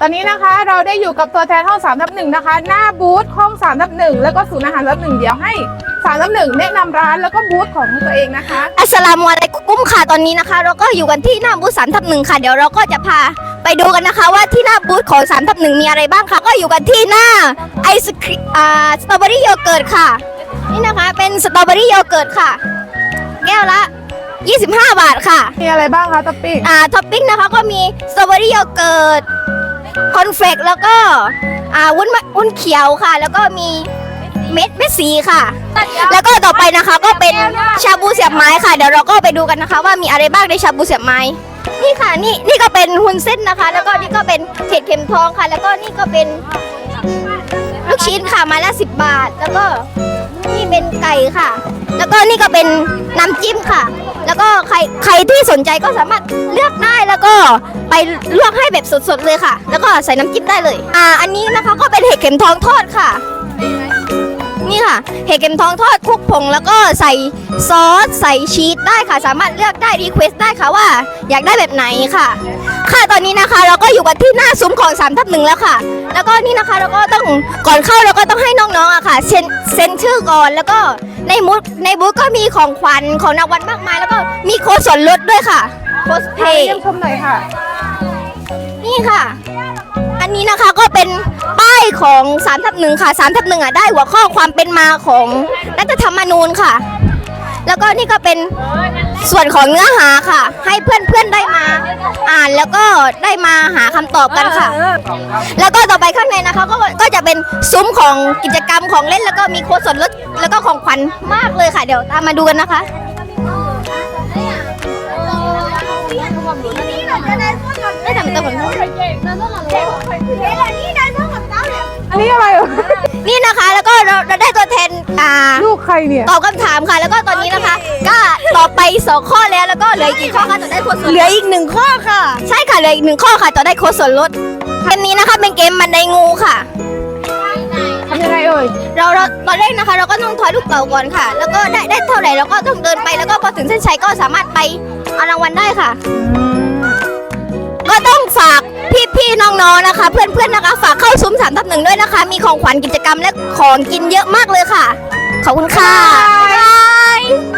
ตอนนี้นะคะเราได้อยู่กับตัวแทนห้อง3ทับหนึ่งนะคะ หน้าบูธห้อง3ทับหนึ่งแล้วก็ศูนย์อาหารทับหนึ่งเดี๋ยวให้3ทับหนึ่งแนะนำร้านแล้วก็บูธของตัวเองนะคะ อัสสลามุอะลัยกุมค่ะตอนนี้นะคะ เราก็อยู่กันที่หน้าบูธสามทับหนึ่งค่ะเดี๋ยวเราก็จะพาไปดูกันนะคะ ว่าที่หน้าบูธของสามทับหนึ่งมีอะไรบ้างค่ะ ก็อยู่กันที่หน้าไอศครีมอ่าสตรอเบอรี่โยเกิร์ตค่ะ นี่นะคะเป็นสตรอเบอรี่โยเกิร์ตค่ะ แก้วละ 25 บาทค่ะ มีอะไรบ้างคะต๊อปปิ้งอ่าท็อปปิ้งนะคะก็มีสตรอเบอรี่โยเกิร์ต คอนเฟลกแล้วก็อ่าวุ้นมะวุ้นเขียวค่ะ แล้วก็มีเม็ดเม็ดสีค่ะ แล้วก็ต่อไปนะคะก็เป็นชาบูเสียบไม้ค่ะ เดี๋ยวเราก็ไปดูกันนะคะ ว่ามีอะไรบ้างในชาบูเสียบไม้ นี่ค่ะนี่นี่ก็เป็นหุ่นเส้นนะคะ แล้วก็นี่ก็เป็นเห็ดเข็มทองค่ะ แล้วก็นี่ก็เป็นลูกชิ้นค่ะไมาละสิบบาท แล้วก็นี่เป็นไก่ค่ะ แล้วก็นี่ก็เป็นน้ำจิ้มค่ะ แล้วก็ รใครที่สนใจก็สามารถเลือกได้แล้วก็ไปลวกให้แบบสดๆเลยค่ะ แล้วก็ใส่น้ำจิ้มได้เลย อ่า อันนี้นะคะก็เป็นเห็ดเข็มทองทอดค่ะ นี่ค่ะ เห็ดเข็มทองทอดคลุกผงแล้วก็ใส่ซอสใส่ชีสได้ค่ะ สามารถเลือกได้รีเควสได้ค่ะว่า อยากได้แบบไหนค่ะ ค่ะตอนนี้นะคะ เราก็อยู่กันที่หน้าซุ้มของ3ทับหนึ่งแล้วค่ะ แล้วก็นี่นะคะเราก็ต้องก่อนเข้าเราก็ต้องให้น้องๆอะค่ะเซ็นเซ็นชื่อก่อนแล้วก็ ในมูดในบูธก็มีของขวัญของรางวัลมากมาย แล้วก็มีโค้ดส่วนลดด้วยค่ะ โค้ดเพพาย์เยี่ยมชมหน่อยค่ะ นี่ค่ะ อันนี้นะคะก็เป็นป้ายของสามทับหนึ่งค่ะสามทับหนึ่งอะได้หัวข้อความเป็นมาของรัฐธรรมนูญค่ะ แล้วก็นี่ก็เป็น ส่วนของเนื้อหาค่ะ ให้เพื่อนๆได้มา อ่านแล้วก็ได้มาหาคำตอบกันค่ะ แล้วก็ต่อไปข้างในนะคะก็ก็จะเป็นซุ้มของกิจกรรมของเล่นแล้วก็มีโค้ดส่วนลดแล้วก็ของขวัญมากเลยค่ะ เดี๋ยวตามมาดูกันนะคะได้ทำเป็นตัวเหมือนอันนี้อะไรเหรอนี่นะคะ แล้วก็เราเราได้ตัวแทนอ่า ลูกใครเนี่ย ตอบคำถามค่ะ แล้วก็ตอนนี้นะคะก็ ตอบไปสองข้อแล้วแล้วก็เหลืออีกกี่ข้อคะต่อได้โค้ดส่วนลดเหลืออีกหนึ่งข้อค่ะ ใช่ค่ะเหลืออีกหนึ่งข้อค่ะต่อได้โค้ดส่วนลดเกมนี้นะคะเป็นเกมบันไดงูค่ะทำยังไงเอ่ยเราเราตอนแรกนะคะ เราก็ต้องทอยลูกเต๋าก่อนค่ะ แล้วก็ได้ได้เท่าไหร่เราก็ต้องเดินไปแล้วก็พอถึงเส้นชัยก็สามารถไปเอารางวัลได้ค่ะ ก็ต้องฝากพี่ๆน้องๆนะคะ เพื่อนๆนะคะ ฝากเข้าซุ้มสามทับหนึ่งด้วยนะคะ มีของขวัญกิจกรรมและของกินเยอะมากเลยค่ะ ขอบคุณค่ะ บ๊ายบาย